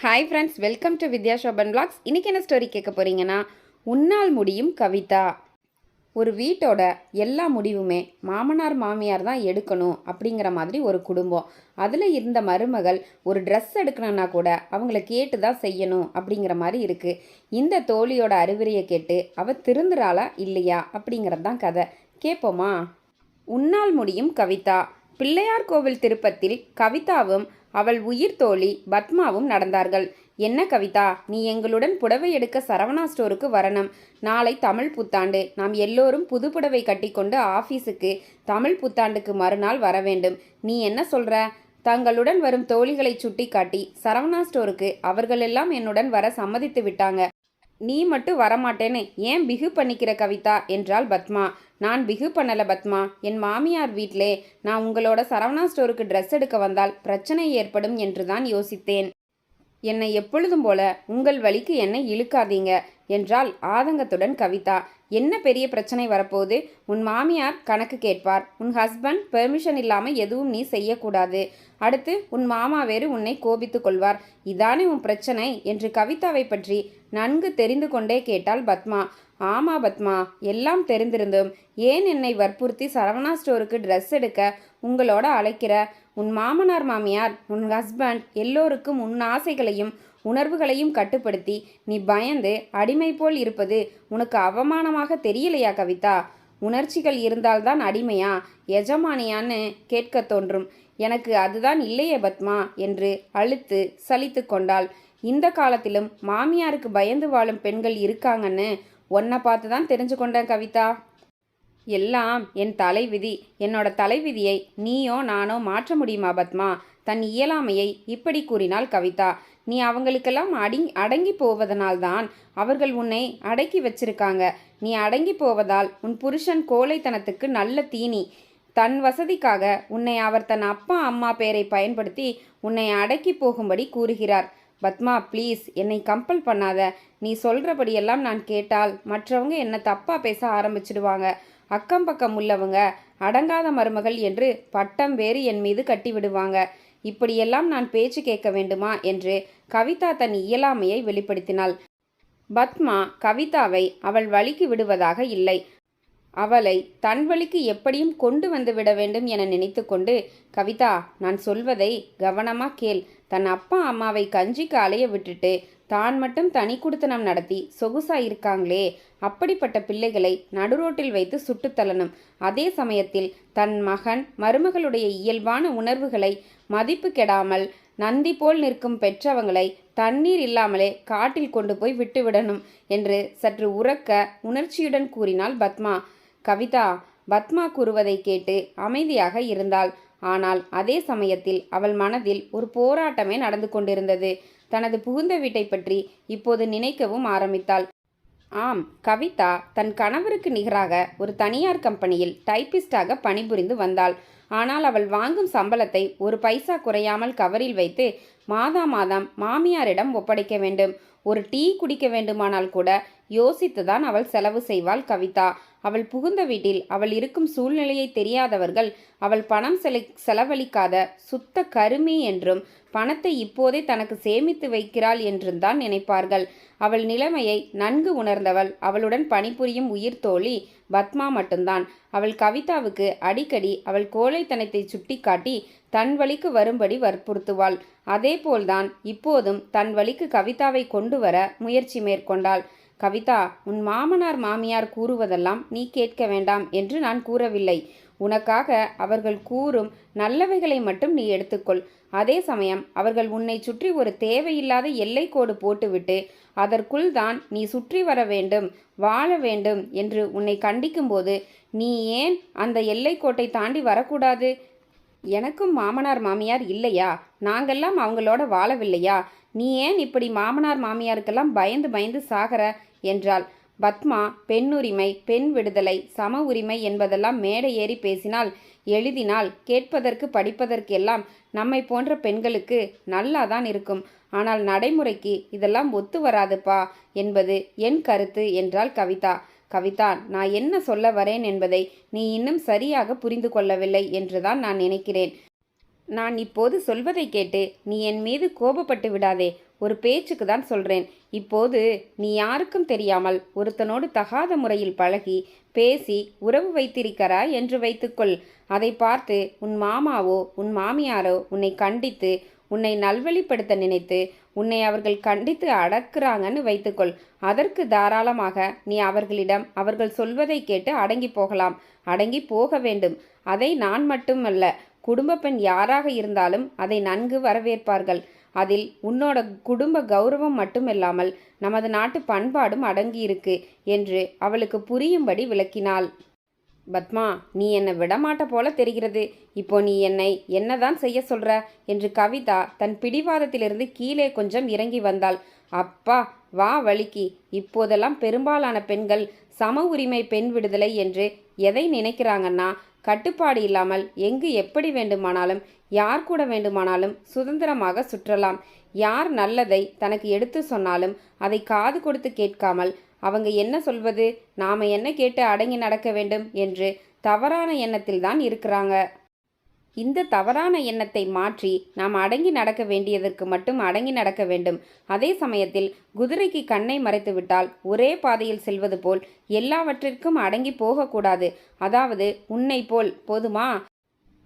Hi friends welcome to Vidya Shoban blogs இன்றைக்கி என்ன story கேட்க போகிறீங்கன்னா உன்னால் முடியும் கவிதா. ஒரு வீட்டோட எல்லா முடிவுமே மாமனார் மாமியார் தான் எடுக்கணும் அப்படிங்கிற மாதிரி ஒரு குடும்பம். அதில் இருந்த மருமகள் ஒரு ட்ரெஸ் எடுக்கணும்னா கூட அவங்கள கேட்டு தான் செய்யணும் அப்படிங்கிற மாதிரி இருக்குது இந்த தோழியோட அறிவுரையை கேட்டு அவ திருந்துறாளா இல்லையா அப்படிங்கிறது தான் கதை. கேட்போமா உன்னால் முடியும் கவிதா. பிள்ளையார் கோவில் திருப்பத்தில் கவிதாவும் அவள் உயிர் தோழி பத்மாவும் நடந்தார்கள். என்ன கவிதா நீ எங்களுடன் புடவை எடுக்க சரவணா ஸ்டோருக்கு வரணும். நாளை தமிழ் புத்தாண்டு. நாம் எல்லோரும் புது புடவை கட்டிக்கொண்டு ஆஃபீஸுக்கு தமிழ் புத்தாண்டுக்கு மறுநாள் வர வேண்டும். நீ என்ன சொல்ற? தங்களுடன் வரும் தோழிகளை சுட்டிக்காட்டி சரவணா ஸ்டோருக்கு அவர்களெல்லாம் என்னுடன் வர சம்மதித்து விட்டாங்க. நீ மட்டும் வரமாட்டேன்னு ஏன் பிகு பண்ணிக்கிற கவிதா? என்றாள் பத்மா. நான் பிகு பண்ணல பத்மா. என் மாமியார் வீட்டிலே நான் உங்களோட சரவணா ஸ்டோருக்கு ட்ரெஸ் எடுக்க வந்தால் பிரச்சனை ஏற்படும் என்று தான் யோசித்தேன். என்னை எப்பொழுதும் போல உங்கள் வழிக்கு என்னை இழுக்காதீங்க என்றால் ஆதங்கத்துடன் கவிதா. என்ன பெரிய பிரச்சனை வரப்போகுது? உன் மாமியார் கணக்கு கேட்பார். உன் ஹஸ்பண்ட் பெர்மிஷன் இல்லாமல் எதுவும் நீ செய்யக்கூடாது. அடுத்து உன் மாமா வேறு உன்னை கோபித்து கொள்வார். இதானே உன் பிரச்சனை என்று கவிதாவை பற்றி நன்கு தெரிந்து கொண்டே கேட்டாள் பத்மா. ஆமா பத்மா எல்லாம் தெரிந்திருந்தும் ஏன் என்னை வற்புறுத்தி சரவணா ஸ்டோருக்கு ட்ரெஸ் எடுக்க உங்களோட அழைக்கிற உன் மாமனார் மாமியார் உன் ஹஸ்பண்ட் எல்லோருக்கும் உன் ஆசைகளையும் உணர்வுகளையும் கட்டுப்படுத்தி நீ பயந்து அடிமை போல் இருப்பது உனக்கு அவமானமாக தெரியலையா கவிதா? உணர்ச்சிகள் இருந்தால்தான் அடிமையா? எஜமானியான்னு கேட்க தோன்றும். எனக்கு அதுதான் இல்லையே பத்மா என்று அழுத்து சலித்து கொண்டாள். இந்த காலத்திலும் மாமியாருக்கு பயந்து வாழும் பெண்கள் இருக்காங்கன்னு உன்னை பார்த்து தான் தெரிஞ்சு கொண்டேன் கவிதா. எல்லாம் என் தலைவிதி. என்னோட தலைவிதியை நீயோ நானோ மாற்ற முடியுமா பத்மா? தன் இயலாமையை இப்படி கூறினாள் கவிதா. நீ அவங்களுக்கெல்லாம் அடி அடங்கி போவதனால்தான் அவர்கள் உன்னை அடக்கி வச்சிருக்காங்க. நீ அடங்கி போவதால் உன் புருஷன் கோழைத்தனத்துக்கு நல்ல தீனி. தன் வசதிக்காக உன்னை அவர் தன் அப்பா அம்மா பெயரை பயன்படுத்தி உன்னை அடக்கி போகும்படி கூறுகிறார். பத்மா ப்ளீஸ் என்னை கம்பல் பண்ணாத. நீ சொல்கிறபடியெல்லாம் நான் கேட்டால் மற்றவங்க என்னை தப்பாக பேச ஆரம்பிச்சிடுவாங்க. அக்கம் பக்கம் உள்ளவங்க அடங்காத மருமகள் என்று பட்டம் வேறு என் மீது கட்டிவிடுவாங்க. இப்படியெல்லாம் நான் பேச்சு கேட்க வேண்டுமா? என்று கவிதா தன் இயலாமையை வெளிப்படுத்தினாள். பத்மா கவிதாவை அவள் வழிக்கு விடுவதாக இல்லை. அவளை தன் வழிக்கு எப்படியும் கொண்டு வந்து விட வேண்டும் என நினைத்து கொண்டு கவிதா நான் சொல்வதை கவனமாக கேள். தன் அப்பா அம்மாவை கஞ்சிக்கு அலைய விட்டுட்டு தான் மட்டும் தனி குடுத்தனம் நடத்தி சொகுசா இருக்காங்களே. அப்படிப்பட்ட பிள்ளைகளை நடுரோட்டில் வைத்து சுட்டுத்தள்ளணும் அதே சமயத்தில் தன் மகன் மருமகளுடைய இயல்பான உணர்வுகளை மதிப்பு கெடாமல் நந்தி போல் நிற்கும் பெற்றவங்களை தண்ணீர் இல்லாமலே காட்டில் கொண்டு போய் விட்டுவிடணும் என்று சற்று உறக்க உணர்ச்சியுடன் கூறினாள் பத்மா. கவிதா பத்மா கூறுவதை கேட்டு அமைதியாக இருந்தாள். ஆனால் அதே சமயத்தில் அவள் மனதில் ஒரு போராட்டமே நடந்து கொண்டிருந்தது. தனது புகுந்த வீட்டை பற்றி இப்போது நினைக்கவும் ஆரம்பித்தாள். ஆம் கவிதா தன் கணவருக்கு நிகராக ஒரு தனியார் கம்பெனியில் டைப்பிஸ்டாக பணிபுரிந்து வந்தாள். ஆனால் அவள் வாங்கும் சம்பளத்தை ஒரு பைசா குறையாமல் கவரில் வைத்து மாதா மாதம் மாமியாரிடம் ஒப்படைக்க வேண்டும். ஒரு டீ குடிக்க வேண்டுமானால் கூட யோசித்துதான் அவள் செலவு செய்வாள் கவிதா. அவள் புகுந்த வீட்டில் அவள் இருக்கும் சூழ்நிலையை தெரியாதவர்கள் அவள் பணம் செல செலவழிக்காத சுத்த கருமி என்றும் பணத்தை இப்போதே தனக்கு சேமித்து வைக்கிறாள் என்றும் தான் நினைப்பார்கள். அவள் நிலைமையை நன்கு உணர்ந்தவள். அவளுடன் பணிபுரியும் உயிர் தோழி பத்மா மட்டும்தான். அவள் கவிதாவுக்கு அடிக்கடி அவள் கோழைத்தனத்தை சுட்டிக்காட்டி தன் வழிக்கு வரும்படி வற்புறுத்துவாள். அதேபோல்தான் இப்போதும் தன் வழிக்கு கவிதாவை கொண்டு வர முயற்சி மேற்கொண்டாள். கவிதா உன் மாமனார் மாமியார் கூறுவதெல்லாம் நீ கேட்க வேண்டாம் என்று நான் கூறவில்லை. உனக்காக அவர்கள் கூறும் நல்லவைகளை மட்டும் நீ எடுத்துக்கொள். அதே சமயம் அவர்கள் உன்னை சுற்றி ஒரு தேவையில்லாத எல்லை கோடு போட்டுவிட்டு அதற்குள் தான் நீ சுற்றி வர வேண்டும் வாழ வேண்டும் என்று உன்னை கண்டிக்கும்போது நீ ஏன் அந்த எல்லைக்கோட்டை தாண்டி வரக்கூடாது? எனக்கும் மாமனார் மாமியார் இல்லையா? நாங்கெல்லாம் அவங்களோட வாழவில்லையா? நீ ஏன் இப்படி மாமனார் மாமியாருக்கெல்லாம் பயந்து பயந்து சாகர என்றாள். பத்மா பெண்ணுரிமை பெண் விடுதலை சம உரிமை என்பதெல்லாம் மேடை ஏறி பேசினால் எழுதினால் கேட்பதற்கு படிப்பதற்கெல்லாம் நம்மை போன்ற பெண்களுக்கு நல்லாதான் இருக்கும். ஆனால் நடைமுறைக்கு இதெல்லாம் ஒத்து வராதுப்பா என்பது என் கருத்து என்றாள் கவிதா. கவிதா நான் என்ன சொல்ல வரேன் என்பதை நீ இன்னும் சரியாக புரிந்து கொள்ளவில்லை என்றுதான் நான் நினைக்கிறேன். நான் இப்போது சொல்வதை கேட்டு நீ என் மீது கோபப்பட்டு விடாதே. ஒரு பேச்சுக்கு தான் சொல்கிறேன் இப்போது நீ யாருக்கும் தெரியாமல் ஒருத்தனோடு தகாத முறையில் பழகி பேசி உறவு வைத்திருக்கிறாய் என்று வைத்துக்கொள். அதை பார்த்து உன் மாமாவோ உன் மாமியாரோ உன்னை கண்டித்து உன்னை நல்வழிப்படுத்த நினைத்து உன்னை அவர்கள் கண்டித்து அடக்குறாங்கன்னு வைத்துக்கொள். அதற்கு தாராளமாக நீ அவர்களிடம் அவர்கள் சொல்வதை கேட்டு அடங்கி போகலாம். அடங்கி போக வேண்டும். அதை நான் மட்டுமல்ல குடும்ப பெண் யாராக இருந்தாலும் அதை நன்கு வரவேற்பார்கள். அதில் உன்னோட குடும்ப கௌரவம் மட்டுமில்லாமல் நமது நாட்டு பண்பாடும் அடங்கியிருக்கு என்று அவளுக்கு புரியும்படி விளக்கினாள். பத்மா நீ என்னை விடமாட்ட போல தெரிகிறது. இப்போ நீ என்னை என்னதான் செய்ய சொல்ற? என்று கவிதா தன் பிடிவாதத்திலிருந்து கீழே கொஞ்சம் இறங்கி வந்தாள். அப்பா வா வலிக்கு இப்போதெல்லாம் பெரும்பாலான பெண்கள் சம உரிமை பெண் விடுதலை என்று எதை நினைக்கிறாங்கன்னா கட்டுப்பாடு இல்லாமல் எங்கு எப்படி வேண்டுமானாலும் யார் கூட வேண்டுமானாலும் சுதந்திரமாக சுற்றலாம். யார் நல்லதை தனக்கு எடுத்து சொன்னாலும் அதை காது கொடுத்து கேட்காமல் அவங்க என்ன சொல்வது? நாம் என்ன கேட்டு அடங்கி நடக்க வேண்டும் என்று தவறான எண்ணத்தில் தான் இருக்கிறாங்க. இந்த தவறான எண்ணத்தை மாற்றி நாம் அடங்கி நடக்க வேண்டியதற்கு மட்டும் அடங்கி நடக்க வேண்டும். அதே சமயத்தில் குதிரைக்கு கண்ணை மறைத்துவிட்டால் ஒரே பாதையில் செல்வது போல் எல்லாவற்றிற்கும் அடங்கி போகக்கூடாது. அதாவது உன்னை போல் போதுமா?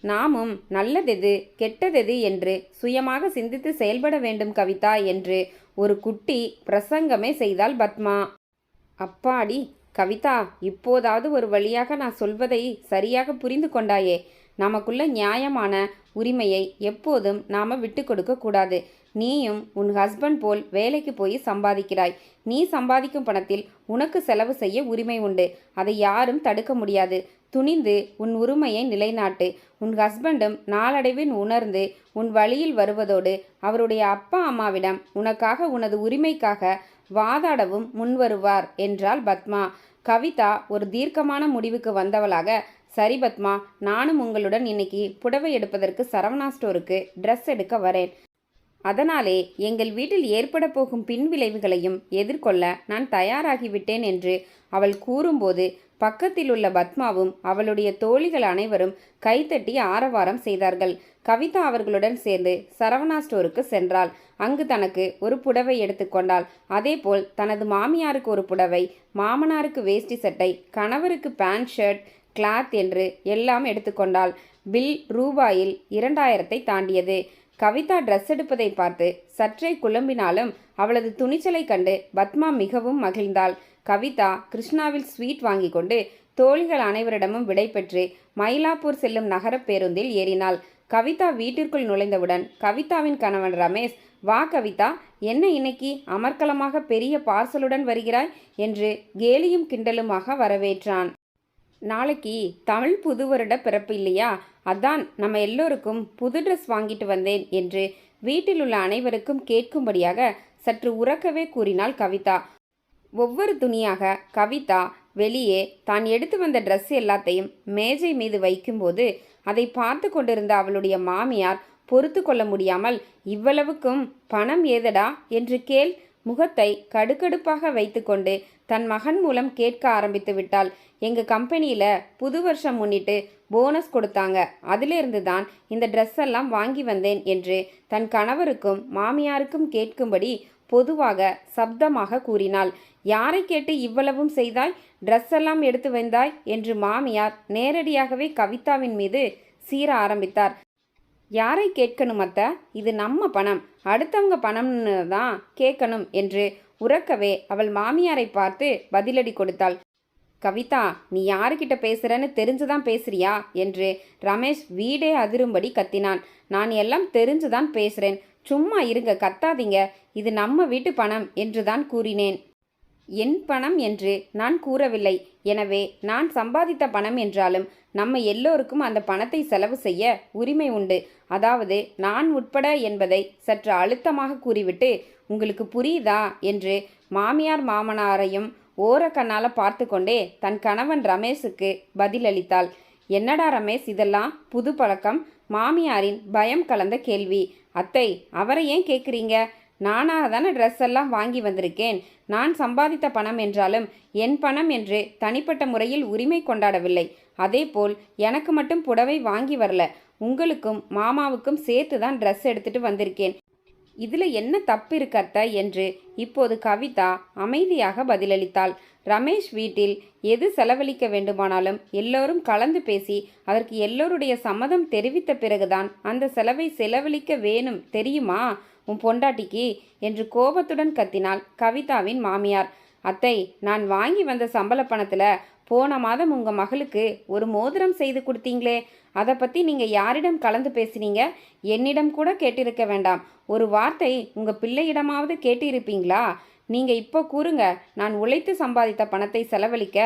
நாமும் நல்லதெது கெட்டதெது என்று சுயமாக சிந்தித்து செயல்பட வேண்டும் கவிதா என்று ஒரு குட்டி பிரசங்கமே செய்தாள் பத்மா. அப்பாடி கவிதா இப்போதாவது ஒரு வழியாக நான் சொல்வதை சரியாக புரிந்து கொண்டாயே. நமக்குள்ள நியாயமான உரிமையை எப்போதும் நாம விட்டு கொடுக்க கூடாது. நீயும் உன் ஹஸ்பண்ட் போல் வேலைக்கு போய் சம்பாதிக்கிறாய். நீ சம்பாதிக்கும் பணத்தில் உனக்கு செலவு செய்ய உரிமை உண்டு. அதை யாரும் தடுக்க முடியாது. துணிந்து உன் உரிமையை நிலைநாட்டு. உன் ஹஸ்பண்டும் நாளடைவில் உணர்ந்து உன் வழியில் வருவதோடு அவருடைய அப்பா அம்மாவிடம் உனக்காக உனது உரிமைக்காக வாதாடவும் முன்வருவார் என்றாள் பத்மா. கவிதா ஒரு தீர்க்கமான முடிவுக்கு வந்தவளாக சரி பத்மா நானும் உங்களுடன் இன்னைக்கு புடவை எடுப்பதற்கு சரவணா ஸ்டோருக்கு ட்ரெஸ் எடுக்க வரேன். அதனாலே எங்கள் வீட்டில் ஏற்பட போகும் பின்விளைவுகளையும் எதிர்கொள்ள நான் தயாராகிவிட்டேன் என்று அவள் கூறும்போது பக்கத்தில் உள்ள பத்மாவும் அவளுடைய தோழிகள் அனைவரும் கைத்தட்டி ஆரவாரம் செய்தார்கள். கவிதா அவர்களுடன் சேர்ந்து சரவணா ஸ்டோருக்கு சென்றாள். அங்கு தனக்கு ஒரு புடவை எடுத்துக்கொண்டாள் அதேபோல் தனது மாமியாருக்கு ஒரு புடவை மாமனாருக்கு வேஷ்டி சட்டை கணவருக்கு பேண்ட் ஷர்ட் கிளாத் என்று எல்லாம் எடுத்துக்கொண்டாள் பில் ரூபாயில் இரண்டாயிரத்தை தாண்டியது. கவிதா ட்ரெஸ் எடுப்பதை பார்த்து சற்றே குழம்பினாலும் அவளது துணிச்சலை கண்டு பத்மா மிகவும் மகிழ்ந்தாள். கவிதா கிருஷ்ணாவில் ஸ்வீட் வாங்கி கொண்டு தோழிகள் அனைவரிடமும் விடைபெற்று மயிலாப்பூர் செல்லும் நகர பேருந்தில் ஏறினாள். கவிதா வீட்டிற்குள் நுழைந்தவுடன் கவிதாவின் கணவன் ரமேஷ் வா கவிதா என்ன இன்னைக்கு? அமர்க்கலமாக பெரிய பார்சலுடன் வருகிறாய்? என்று கேலியும் கிண்டலுமாக வரவேற்றான். நாளைக்கு தமிழ் புது வருட பிறப்பு இல்லையா? அதான் நம்ம எல்லோருக்கும் புது ட்ரெஸ் வாங்கிட்டு வந்தேன் என்று வீட்டில் உள்ள அனைவருக்கும் கேட்கும்படியாக சற்று உறக்கவே கூறினாள் கவிதா. ஒவ்வொரு துணியாக கவிதா வெளியே தான் எடுத்து வந்த ட்ரெஸ் எல்லாத்தையும் மேஜை மீது வைக்கும்போது அதை பார்த்து கொண்டிருந்த அவளுடைய மாமியார் பொறுத்து கொள்ள முடியாமல் இவ்வளவுக்கும் பணம் ஏதடா? என்று கேள் முகத்தை கடுக்கடுப்பாக வைத்துக்கொண்டு தன் மகன் மூலம் கேட்க ஆரம்பித்து விட்டாள். எங்கள் கம்பெனியில் புது வருஷம் முன்னிட்டு போனஸ் கொடுத்தாங்க. அதிலிருந்து தான் இந்த ட்ரெஸ் எல்லாம் வாங்கி வந்தேன் என்று தன் கணவருக்கும் மாமியாருக்கும் கேட்கும்படி பொதுவாக சப்தமாக கூறினாள். யாரை கேட்டு இவ்வளவும் செய்தாய்? ட்ரெஸ் எல்லாம் எடுத்து வந்தாய்? என்று மாமியார் நேரடியாகவே கவிதாவின் மீது சீர ஆரம்பித்தார். யாரை கேட்கணும் அத்த? இது நம்ம பணம். அடுத்தவங்க பணம்னு தான் கேட்கணும் என்று உறக்கவே அவள் மாமியாரை பார்த்து பதிலடி கொடுத்தாள். கவிதா நீ யாருக்கிட்ட பேசுறன்னு தெரிஞ்சுதான் பேசுறியா? என்று ரமேஷ் வீடே அதிரும்படி கத்தினான். நான் எல்லாம் தெரிஞ்சுதான் பேசுறேன். சும்மா இருங்க கத்தாதீங்க. இது நம்ம வீட்டு பணம் என்றுதான் கூறினேன். என் பணம் என்று நான் கூறவில்லை. எனவே நான் சம்பாதித்த பணம் என்றாலும் நம்ம எல்லோருக்கும் அந்த பணத்தை செலவு செய்ய உரிமை உண்டு. அதாவது நான் உட்பட என்பதை சற்று அழுத்தமாக கூறிவிட்டு உங்களுக்கு புரியுதா? என்று மாமியார் மாமனாரையும் ஓரக்கண்ணால பார்த்து கொண்டே தன் கணவன் ரமேஷுக்கு பதிலளித்தாள். என்னடா ரமேஷ் இதெல்லாம் புது பழக்கம். மாமியாரின் பயம் கலந்த கேள்வி. அத்தை அவரை ஏன் கேட்குறீங்க? நானாக தானே ட்ரெஸ் எல்லாம் வாங்கி வந்திருக்கேன். நான் சம்பாதித்த பணம் என்றாலும் என் பணம் என்று தனிப்பட்ட முறையில் உரிமை கொண்டாடவில்லை. அதேபோல் எனக்கு மட்டும் புடவை வாங்கி வரல. உங்களுக்கும் மாமாவுக்கும் சேர்த்து தான் ட்ரெஸ் எடுத்துட்டு வந்திருக்கேன். இதில் என்ன தப்பு இருக்கத்த என்று இப்போது கவிதா அமைதியாக பதிலளித்தாள். ரமேஷ் வீட்டில் எது செலவழிக்க வேண்டுமானாலும் எல்லோரும் கலந்து பேசி அதற்கு எல்லோருடைய சம்மதம் தெரிவித்த பிறகுதான் அந்த செலவை செலவழிக்க வேணும் தெரியுமா? உன் பொண்டாட்டிக்கு? என்று கோபத்துடன் கத்தினாள் கவிதாவின் மாமியார். அத்தை நான் வாங்கி வந்த சம்பள பணத்தில் போன மாதம் உங்கள் மகளுக்கு ஒரு மோதிரம் செய்து கொடுத்தீங்களே. அதை பற்றி நீங்கள் யாரிடம் கலந்து பேசினீங்க? என்னிடம் கூட கேட்டிருக்க வேண்டாம். ஒரு வார்த்தை உங்கள் பிள்ளையிடமாவது கேட்டிருப்பீங்களா? நீங்கள் இப்போ கூறுங்க. நான் உழைத்து சம்பாதித்த பணத்தை செலவழிக்க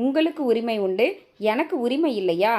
உங்களுக்கு உரிமை உண்டு? எனக்கு உரிமை இல்லையா?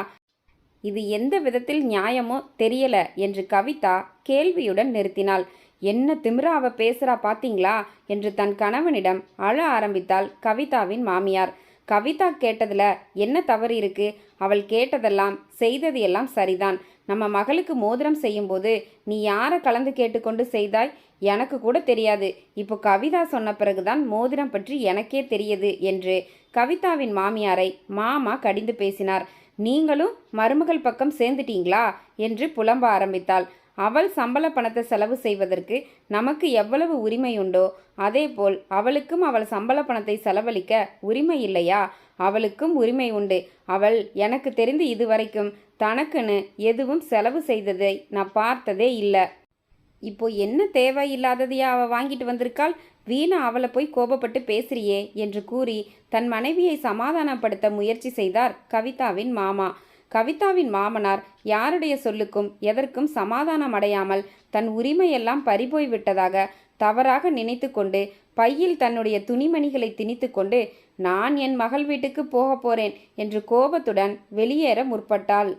இது எந்த விதத்தில் நியாயமோ தெரியல என்று கவிதா கேள்வியுடன் நிறுத்தினாள். என்ன திமிரா அவ பேசுறா பாத்தீங்களா? என்று தன் கணவனிடம் அழ ஆரம்பித்தாள் கவிதாவின் மாமியார். கவிதா கேட்டதில் என்ன தவறு இருக்கு? அவள் கேட்டதெல்லாம் செய்தது எல்லாம் சரிதான். நம்ம மகளுக்கு மோதிரம் செய்யும்போது நீ யாரை கலந்து கேட்டுக்கொண்டு செய்தாய்? எனக்கு கூட தெரியாது. இப்போ கவிதா சொன்ன பிறகுதான் மோதிரம் பற்றி எனக்கே தெரியுது என்று கவிதாவின் மாமியாரை மாமா கடிந்து பேசினார். நீங்களும் மருமகள் பக்கம் சேர்ந்துட்டீங்களா? என்று புலம்ப ஆரம்பித்தாள். அவள் சம்பள பணத்தை செலவு செய்வதற்கு நமக்கு எவ்வளவு உரிமை உண்டோ அதேபோல் அவளுக்கும் அவள் சம்பள பணத்தை செலவழிக்க உரிமை இல்லையா? அவளுக்கும் உரிமை உண்டு. அவள் எனக்கு தெரிந்து இதுவரைக்கும் தனக்குன்னு எதுவும் செலவு செய்ததை நான் பார்த்ததே இல்லை. இப்போ என்ன தேவையில்லாததையா அவள் வாங்கிட்டு வந்திருக்காள்? வீணா அவளை போய் கோபப்பட்டு பேசுறியே என்று கூறி தன் மனைவியை சமாதானப்படுத்த முயற்சி செய்தார் கவிதாவின் மாமா. கவிதாவின் மாமனார் யாருடைய சொல்லுக்கும் எதற்கும் சமாதானம் அடையாமல் தன் உரிமையெல்லாம் பறிபோய் விட்டதாக தவறாக நினைத்து கொண்டு பையில் தன்னுடைய துணிமணிகளை திணித்து கொண்டு நான் என் மகள் வீட்டுக்கு போக போறேன் என்று கோபத்துடன் வெளியேற முற்பட்டாள்.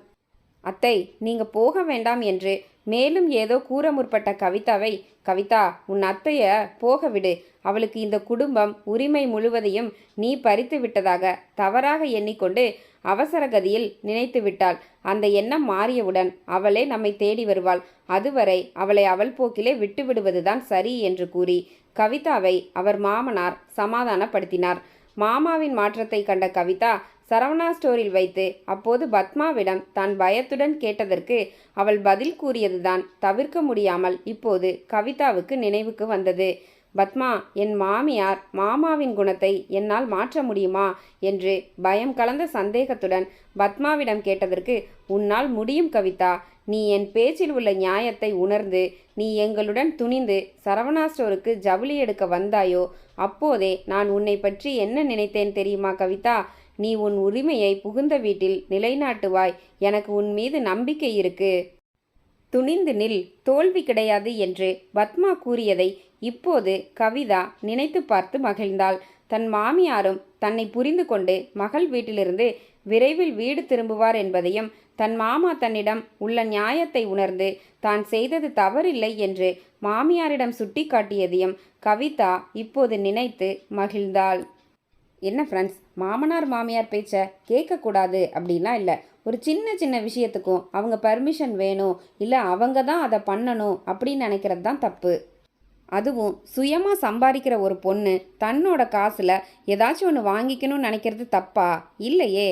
அத்தை நீங்க போக வேண்டாம் என்று மேலும் ஏதோ கூற முற்பட்ட கவிதாவை கவிதா உன் அத்தைய போக விடு. அவளுக்கு இந்த குடும்பம் உரிமை முழுவதையும் நீ பறித்து விட்டதாக தவறாக எண்ணிக்கொண்டு அவசரகதியில் நினைத்து விட்டாள் அந்த எண்ணம் மாறியவுடன் அவளே நம்மை தேடி வருவாள். அதுவரை அவளை அவள் போக்கிலே விட்டுவிடுவதுதான் சரி என்று கூறி கவிதாவை அவர் மாமனார் சமாதானப்படுத்தினார். மாமாவின் மாற்றத்தை கண்ட கவிதா சரவணா ஸ்டோரில் வைத்து அப்போது பத்மாவிடம் தான் பயத்துடன் கேட்டதற்கு அவள் பதில் கூறியதுதான் தவிர்க்க முடியாமல் இப்போது கவிதாவுக்கு நினைவுக்கு வந்தது. பத்மா என் மாமியார் மாமாவின் குணத்தை என்னால் மாற்ற முடியுமா? என்று பயம் கலந்த சந்தேகத்துடன் பத்மாவிடம் கேட்டதற்கு உன்னால் முடியும் கவிதா. நீ என் பேச்சில் உள்ள நியாயத்தை உணர்ந்து நீ எங்களுடன் துணிந்து சரவணா ஸ்டோருக்கு ஜவுளி எடுக்க வந்தாயோ? அப்போதே நான் உன்னை பற்றி என்ன நினைத்தேன் தெரியுமா கவிதா? நீ உன் உரிமையை புகுந்த வீட்டில் நிலைநாட்டுவாய். எனக்கு உன் மீது நம்பிக்கை இருக்கு. துணிந்து நில் தோல்வி கிடையாது என்று பத்மா கூறியதை இப்போது கவிதா நினைத்து பார்த்து மகிழ்ந்தாள். தன் மாமியாரும் தன்னை புரிந்து கொண்டு மகள் வீட்டிலிருந்து விரைவில் வீடு திரும்புவார் என்பதையும் தன் மாமா தன்னிடம் உள்ள நியாயத்தை உணர்ந்து தான் செய்தது தவறில்லை என்று மாமியாரிடம் சுட்டிக்காட்டியதையும் கவிதா இப்போது நினைத்து மகிழ்ந்தாள். என்ன ஃப்ரெண்ட்ஸ் மாமனார் மாமியார் பேச்சை கேட்கக்கூடாது அப்படிலாம் இல்லை ஒரு சின்ன சின்ன விஷயத்துக்கும் அவங்க பர்மிஷன் வேணும் இல்லை அவங்க தான் அதை பண்ணணும் அப்படின்னு நினைக்கிறது தான் தப்பு. அதுவும் சுயமாக சம்பாதிக்கிற ஒரு பொண்ணு தன்னோட காசில் ஏதாச்சும் ஒன்று வாங்கிக்கணும்னு நினைக்கிறது தப்பா? இல்லையே.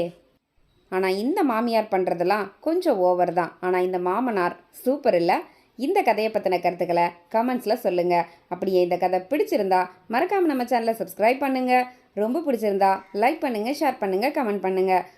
ஆனால் இந்த மாமியார் பண்ணுறதெல்லாம் கொஞ்சம் ஓவர் தான். ஆனால் இந்த மாமனார் சூப்பர் இல்லை. இந்த கதையை பற்றின கருத்துக்களை கமெண்ட்ஸில் சொல்லுங்கள் அப்படியே இந்த கதை பிடிச்சிருந்தா மறக்காமல் நம்ம சேனலை சப்ஸ்கிரைப் பண்ணுங்கள் ரொம்ப பிடிச்சிருந்தா லைக் பண்ணுங்கள் ஷேர் பண்ணுங்கள் கமெண்ட் பண்ணுங்கள்